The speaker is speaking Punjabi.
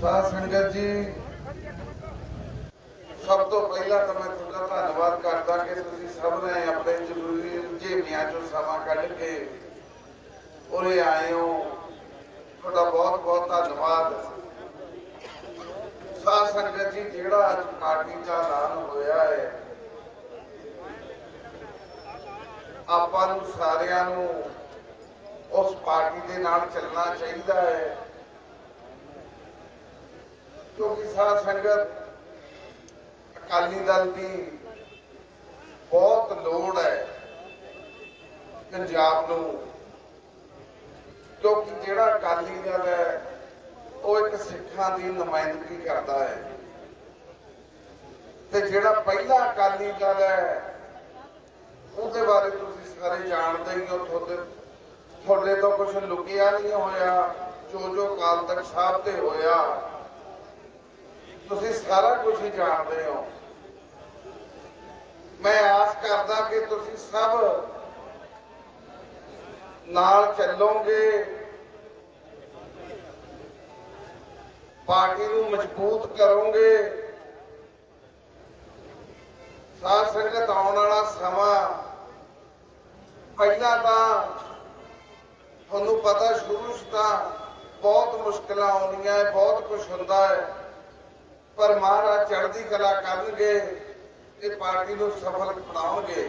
ਸਾਧ ਸੰਗਤ ਜੀ। ਸਭ ਤੋਂ ਪਹਿਲਾਂ ਤਾਂ ਮੈਂ ਤੁਹਾਡਾ ਧੰਨਵਾਦ ਕਰਦਾ ਕਿ ਤੁਸੀਂ ਸਭ ਨੇ ਆਪਣੇ ਜ਼ਰੂਰੀ ਰੁਝੇਵਿਆਂ ਚੋਂ ਸਮਾਂ ਕੱਢ ਕੇ ਉਰੇ ਆਏ ਹੋ। ਤੁਹਾਡਾ ਬਹੁਤ ਬਹੁਤ ਧੰਨਵਾਦ। ਸਾਧ ਸੰਗਤ ਜੀ, ਜਿਹੜਾ ਅੱਜ ਪਾਰਟੀ ਦਾ ਐਲਾਨ ਹੋਇਆ ਹੈ, ਆਪਾਂ ਨੂੰ ਸਾਰਿਆਂ ਨੂੰ ਉਸ ਪਾਰਟੀ ਦੇ ਨਾਲ ਚੱਲਣਾ ਚਾਹੀਦਾ ਹੈ। ਕਿਉਂਕਿ ਸਾਧ ਸੰਗਤ, ਅਕਾਲੀ ਦਲ ਦੀ ਬਹੁਤ ਲੋੜ ਹੈ ਪੰਜਾਬ ਨੂੰ। ਕਿਉਂਕਿ ਜਿਹੜਾ ਅਕਾਲੀ ਦਲ ਹੈ, ਉਹ ਇੱਕ ਸਿੱਖਾਂ ਦੀ ਨੁਮਾਇੰਦਗੀ ਕਰਦਾ ਹੈ। ਤੇ ਜਿਹੜਾ ਪਹਿਲਾ ਅਕਾਲੀ ਦਲ ਹੈ, ਉਹਦੇ ਬਾਰੇ ਤੁਸੀਂ ਸਾਰੇ ਜਾਣਦੇ ਹੀ ਹੋ। ਤੁਹਾਡੇ ਤੁਹਾਡੇ ਤੋਂ ਕੁਝ ਲੁਕਿਆ ਨਹੀਂ ਹੋਇਆ ਜੋ ਜੋ ਕਾਲ ਤੱਕ ਸਾਹਿਬ ਤੇ ਹੋਇਆ। ਤੁਸੀਂ ਸਾਰਾ ਕੁਝ ਹੀ ਜਾਣਦੇ ਹੋ। ਮੈਂ ਆਸ ਕਰਦਾ ਕਿ ਤੁਸੀਂ ਸਭ ਨਾਲ ਚੱਲੋਗੇ। ਪਾਰਟੀ ਨੂੰ ਮਜ਼ਬੂਤ ਕਰੋਗੇ। ਸਾਧ ਸੰਗਤ ਆਉਣ ਵਾਲਾ ਸਮਾਂ ਪਹਿਲਾਂ ਤਾਂ ਤੁਹਾਨੂੰ ਪਤਾ ਸ਼ੁਰੂ 'ਚ ਤਾਂ ਬਹੁਤ ਮੁਸ਼ਕਲਾਂ ਆਉਂਦੀਆਂ ਹੈ ਬਹੁਤ ਕੁਝ ਹੁੰਦਾ ਹੈ। ਪਰ ਮਹਾਰਾਜ ਚੜ੍ਹਦੀ ਕਲਾ ਕਰਨਗੇ ਤੇ ਪਾਰਟੀ ਨੂੰ ਸਫਲ ਬਣਾਉਣਗੇ।